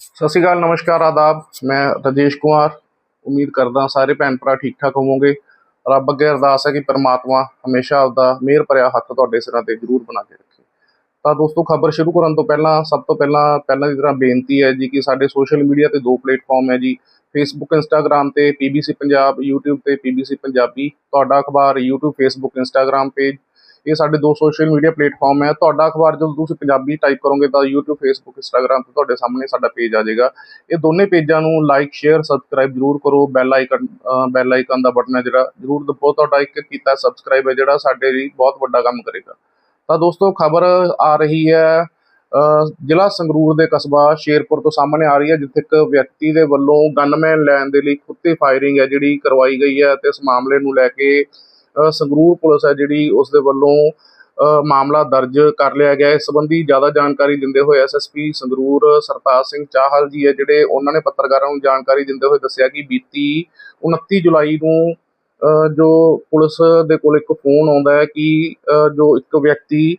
ਸਤਿ ਸ਼੍ਰੀ ਅਕਾਲ, ਨਮਸਕਾਰ, ਆਦਾਬ। ਮੈਂ ਰਾਜੇਸ਼ ਕੁਮਾਰ। ਉਮੀਦ ਕਰਦਾ ਸਾਰੇ ਭੈਣ ਭਰਾ ਠੀਕ ਠਾਕ ਹੋਵੋਗੇ। ਰੱਬ ਅੱਗੇ ਅਰਦਾਸ ਹੈ ਕਿ ਪਰਮਾਤਮਾ ਹਮੇਸ਼ਾ ਆਪਦਾ ਮਿਹਰ ਭਰਿਆ ਹੱਥ ਤੁਹਾਡੇ ਸਿਰਾਂ ਤੇ ਜ਼ਰੂਰ ਬਣਾ ਕੇ ਰੱਖੇ। ਤਾਂ ਦੋਸਤੋ, ਖਬਰ ਸ਼ੁਰੂ ਕਰਨ ਤੋਂ ਪਹਿਲਾਂ, ਸਭ ਤੋਂ ਪਹਿਲਾਂ ਪਹਿਲਾਂ ਦੀ ਤਰ੍ਹਾਂ ਬੇਨਤੀ ਹੈ ਜੀ ਕਿ ਸਾਡੇ ਸੋਸ਼ਲ ਮੀਡੀਆ ਤੇ ਦੋ ਪਲੇਟਫਾਰਮ ਹੈ ਜੀ। ਫੇਸਬੁੱਕ ਇੰਸਟਾਗ੍ਰam ਤੇ ਪੀਬੀਸੀ ਪੰਜਾਬ, YouTube ਤੇ ਪੀਬੀਸੀ ਪੰਜਾਬੀ। ਤੁਹਾਡਾ ਅਖਬਾਰ YouTube ਫੇਸਬੁੱਕ ਇੰਸਟਾਗ੍ਰam ਪੇਜ ਇਹ ਸਾਡੇ ਦੋ ਸੋਸ਼ਲ ਮੀਡੀਆ ਪਲੇਟਫਾਰਮ ਹੈ। ਤੁਹਾਡਾ ਅਖਬਾਰ ਜਦੋਂ ਤੁਸੀਂ ਪੰਜਾਬੀ ਟਾਈਪ ਕਰੋਗੇ ਤਾਂ YouTube, Facebook, Instagram ਤੇ ਤੁਹਾਡੇ ਸਾਹਮਣੇ ਸਾਡਾ ਪੇਜ ਆ ਜਾਏਗਾ। ਇਹ ਦੋਨੇ ਪੇਜਾਂ ਨੂੰ ਲਾਈਕ ਸ਼ੇਅਰ ਸਬਸਕ੍ਰਾਈਬ ਜ਼ਰੂਰ ਕਰੋ। ਬੈਲ ਆਈਕਨ ਬੈਲ ਆਈਕਨ ਦਾ ਬਟਨ ਹੈ ਜਿਹੜਾ। ਜ਼ਰੂਰ ਦਬਾਓ ਤੁਹਾਡਾ ਇੱਕ ਕੀਤਾ ਸਬਸਕ੍ਰਾਈਬ ਹੈ ਜਿਹੜਾ ਸਾਡੇ ਲਈ ਬਹੁਤ ਵੱਡਾ ਕੰਮ ਕਰੇਗਾ। ਤਾਂ ਦੋਸਤੋ, ਖਬਰ ਆ ਰਹੀ ਹੈ ਜ਼ਿਲ੍ਹਾ ਸੰਗਰੂਰ ਦੇ ਕਸਬਾ ਸ਼ੇਰਪੁਰ ਤੋਂ ਸਾਹਮਣੇ ਆ ਰਹੀ ਹੈ, ਜਿੱਥੇ ਇੱਕ ਵਿਅਕਤੀ ਦੇ ਵੱਲੋਂ ਗਨਮੈਨ ਲੈਣ ਦੇ ਲਈ ਖੁੱਤੇ ਫਾਇਰਿੰਗ ਹੈ, ਜਿਹੜੀ ਕਰਵਾਈ ਗਈ ਹੈ ਤੇ ਇਸ ਮਾਮਲੇ ਨੂੰ ਲੈ ਕੇ ਸੰਗਰੂਰ ਪੁਲਿਸ ਹੈ ਜਿਹੜੀ ਉਸ ਦੇ ਵੱਲੋਂ ਅ, ਮਾਮਲਾ ਦਰਜ ਕਰ ਲਿਆ ਗਿਆ ਇਸ ਸੰਬੰਧੀ ਜ਼ਿਆਦਾ ਜਾਣਕਾਰੀ ਦਿੰਦੇ ਹੋਏ ਐਸਐਸਪੀ ਸੰਗਰੂਰ ਸਰਤਾਜ ਸਿੰਘ ਚਾਹਲ ਜੀ ਹੈ ਜਿਹੜੇ ਉਹਨਾਂ ਨੇ ਪੱਤਰਕਾਰਾਂ ਨੂੰ ਜਾਣਕਾਰੀ ਦਿੰਦੇ ਹੋਏ ਦੱਸਿਆ ਕਿ ਬੀਤੀ 29 ਜੁਲਾਈ ਨੂੰ ਜੋ ਪੁਲਿਸ ਦੇ ਕੋਲ ਇੱਕ ਫੋਨ ਆਉਂਦਾ ਹੈ ਕਿ ਜੋ ਇੱਕ ਵਿਅਕਤੀ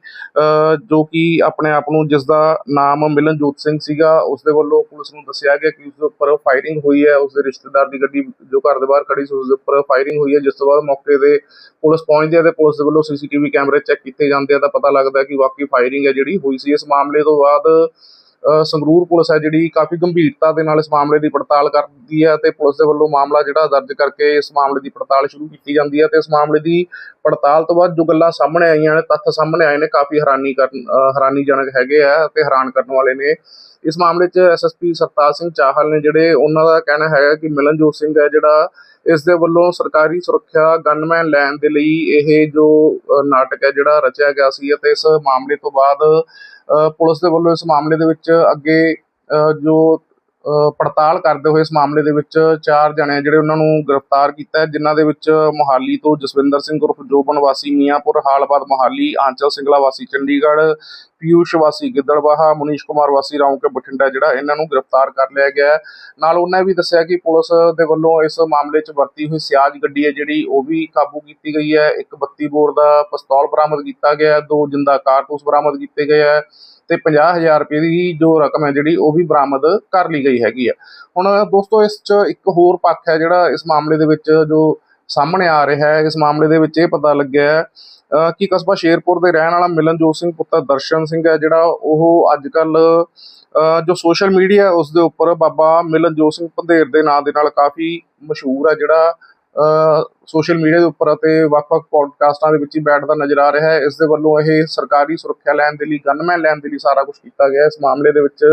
ਜੋ ਕਿ ਆਪਣੇ ਆਪ ਨੂੰ ਜਿਸ ਦਾ ਨਾਮ ਮਿਲਨਜੋਤ ਸਿੰਘ ਸੀਗਾ ਉਸ ਦੇ ਵੱਲੋਂ ਪੁਲਿਸ ਨੂੰ ਦੱਸਿਆ ਗਿਆ ਕਿ ਉਸ ਦੇ ਉੱਪਰ ਫਾਇਰਿੰਗ ਹੋਈ ਹੈ। ਉਸ ਦੇ ਰਿਸ਼ਤੇਦਾਰ ਦੀ ਗੱਡੀ ਜੋ ਘਰ ਦੇ ਬਾਹਰ ਖੜੀ ਸੀ ਉਸ ਦੇ ਉੱਪਰ ਫਾਇਰਿੰਗ ਹੋਈ ਹੈ। ਜਿਸ ਤੋਂ ਬਾਅਦ ਮੌਕੇ ਤੇ ਪੁਲਿਸ ਪਹੁੰਚਦੀ ਹੈ ਤੇ ਪੁਲਿਸ ਦੇ ਵੱਲੋਂ ਸੀਸੀਟੀਵੀ ਕੈਮਰੇ ਚੈੱਕ ਕੀਤੇ ਜਾਂਦੇ ਆ ਤਾਂ ਪਤਾ ਲੱਗਦਾ ਹੈ ਕਿ ਵਾਕਈ ਫਾਇਰਿੰਗ ਹੈ ਜਿਹੜੀ ਹੋਈ ਸੀ। ਇਸ ਮਾਮਲੇ ਤੋਂ ਬਾਅਦ ਸੰਗਰੂਰ ਪੁਲਿਸ ਹੈ ਜਿਹੜੀ ਕਾਫੀ ਗੰਭੀਰਤਾ ਦੇ ਨਾਲ ਇਸ ਮਾਮਲੇ ਦੀ ਪੜਤਾਲ ਕਰਦੀ ਹੈ ਤੇ ਪੁਲਿਸ ਦੇ ਵੱਲੋਂ ਮਾਮਲਾ ਜਿਹੜਾ ਦਰਜ ਕਰਕੇ ਇਸ ਮਾਮਲੇ ਦੀ ਪੜਤਾਲ ਸ਼ੁਰੂ ਕੀਤੀ ਜਾਂਦੀ ਹੈ ਤੇ ਇਸ ਮਾਮਲੇ ਦੀ ਪੜਤਾਲ ਤੋਂ ਬਾਅਦ ਜੋ ਗੱਲਾਂ ਸਾਹਮਣੇ ਆਈਆਂ ਨੇ, ਤੱਥ ਸਾਹਮਣੇ ਆਏ ਨੇ, ਕਾਫੀ ਹੈਰਾਨੀ ਕਰਨ ਹੈਰਾਨੀਜਨਕ ਹੈਗੇ ਆ ਤੇ ਹੈਰਾਨ ਕਰਨ ਵਾਲੇ ਨੇ। ਇਸ ਮਾਮਲੇ 'ਚ ਐਸਐਸਪੀ ਸਰਤਾਜ ਸਿੰਘ ਚਾਹਲ ਨੇ ਜਿਹੜੇ ਉਹਨਾਂ ਦਾ ਕਹਿਣਾ ਹੈਗਾ ਕਿ ਮਿਲਨਜੋਤ ਸਿੰਘ ਹੈ ਜਿਹੜਾ ਇਸ ਦੇ ਵੱਲੋਂ ਸਰਕਾਰੀ ਸੁਰੱਖਿਆ ਗਨਮੈਨ ਲੈਣ ਦੇ ਲਈ ਇਹ ਜੋ ਨਾਟਕ ਹੈ ਜਿਹੜਾ ਰਚਿਆ ਗਿਆ ਸੀ ਅਤੇ ਇਸ ਮਾਮਲੇ ਤੋਂ ਬਾਅਦ ਪੁਲਿਸ ਦੇ ਵੱਲੋਂ ਇਸ ਮਾਮਲੇ ਦੇ ਵਿੱਚ ਅੱਗੇ ਅ, ਜੋ ਪੜਤਾਲ ਕਰਦੇ ਹੋਏ ਇਸ ਮਾਮਲੇ ਦੇ ਵਿੱਚ ਚਾਰ ਜਣੇ ਜਿਹੜੇ ਉਹਨਾਂ ਨੂੰ ਗ੍ਰਿਫਤਾਰ ਕੀਤਾ ਹੈ, ਜਿਨ੍ਹਾਂ ਦੇ ਵਿੱਚ ਮੋਹਾਲੀ ਤੋਂ ਜਸਵਿੰਦਰ ਸਿੰਘ ਉਰਫ ਜੋਬਨ ਵਾਸੀ, ਮੀਆਂਪੁਰ, ਹਾਲਬਾਦ, ਮੋਹਾਲੀ, ਆਂਚਲ ਸਿੰਗਲਾ ਵਾਸੀ, ਚੰਡੀਗੜ੍ਹ ਪਿਊਸ਼ ਵਾਸੀ, ਗਿੱਦੜਬਾਹਾ, ਮਨੀਸ਼ ਕੁਮਾਰ ਵਾਸੀ ਰਾਉਂਕੇ ਬਠਿੰਡਾ ਜਿਹੜਾ ਇਹਨਾਂ ਨੂੰ ਗ੍ਰਿਫਤਾਰ ਕਰ ਲਿਆ ਗਿਆ ਨਾਲ ਉਹਨਾਂ ਵੀ ਦੱਸਿਆ ਕਿ ਪੁਲਿਸ ਦੇ ਵੱਲੋਂ ਇਸ ਮਾਮਲੇ 'ਚ ਵਰਤੀ ਹੋਈ ਸਿਆਜ ਗੱਡੀ ਹੈ ਜਿਹੜੀ ਉਹ ਵੀ ਕਾਬੂ ਕੀਤੀ ਗਈ ਹੈ। ਇੱਕ 32 ਬੋਰ ਦਾ ਪਿਸਤੌਲ ਬਰਾਮਦ ਕੀਤਾ ਗਿਆ ਦੋ ਜਿੰਦਾ ਕਾਰਤੂਸ ਬਰਾਮਦ ਕੀਤੇ ਗਏ ਹੈ। ਤੇ 50000 ਰੁਪਏ ਦੀ ਜੋ ਰਕਮ ਹੈ ਜਿਹੜੀ ਉਹ ਵੀ ਬਰਾਮਦ ਕਰ ਲਈ ਗਈ ਹੈਗੀ ਹੈ ਹੁਣ ਦੋਸਤੋ, ਇਸ 'ਚ ਇੱਕ ਹੋਰ ਪੱਖ ਹੈ ਜਿਹੜਾ ਇਸ ਮਾਮਲੇ ਦੇ ਵਿੱਚ ਜੋ ਸਾਹਮਣੇ ਆ ਰਿਹਾ ਹੈ। ਇਸ ਮਾਮਲੇ ਦੇ ਵਿੱਚ ਇਹ ਪਤਾ ਲੱਗਿਆ ਹੈ ਕਿ ਕਸਬਾ ਸ਼ੇਰਪੁਰ ਦੇ ਰਹਿਣ ਵਾਲਾ ਮਿਲਨਜੋਤ ਸਿੰਘ ਪੁੱਤਰ ਦਰਸ਼ਨ ਸਿੰਘ ਹੈ, ਜਿਹੜਾ ਉਹ ਅੱਜ ਕੱਲ ਜੋ ਸੋਸ਼ਲ ਮੀਡੀਆ ਉਸ ਦੇ ਉੱਪਰ ਬਾਬਾ ਮਿਲਨਜੋਤ ਸਿੰਘ ਪੰਧੇਰ ਦੇ ਨਾਂ ਦੇ ਨਾਲ ਕਾਫੀ ਮਸ਼ਹੂਰ ਹੈ, ਜਿਹੜਾ ਸੋਸ਼ਲ ਮੀਡੀਆ ਦੇ ਉੱਪਰ ਅਤੇ ਵੱਖ-ਵੱਖ ਪੋਡਕਾਸਟਾਂ ਦੇ ਵਿੱਚ ਹੀ ਬੈਠਦਾ ਨਜ਼ਰ ਆ ਰਿਹਾ ਹੈ। ਇਸ ਦੇ ਵੱਲੋਂ ਇਹ ਸਰਕਾਰੀ ਸੁਰੱਖਿਆ ਲੈਣ ਦੇ ਲਈ ਗਨਮੈਨ ਲੈਣ ਦੇ ਲਈ ਸਾਰਾ ਕੁਝ ਕੀਤਾ ਗਿਆ ਇਸ ਮਾਮਲੇ ਦੇ ਵਿੱਚ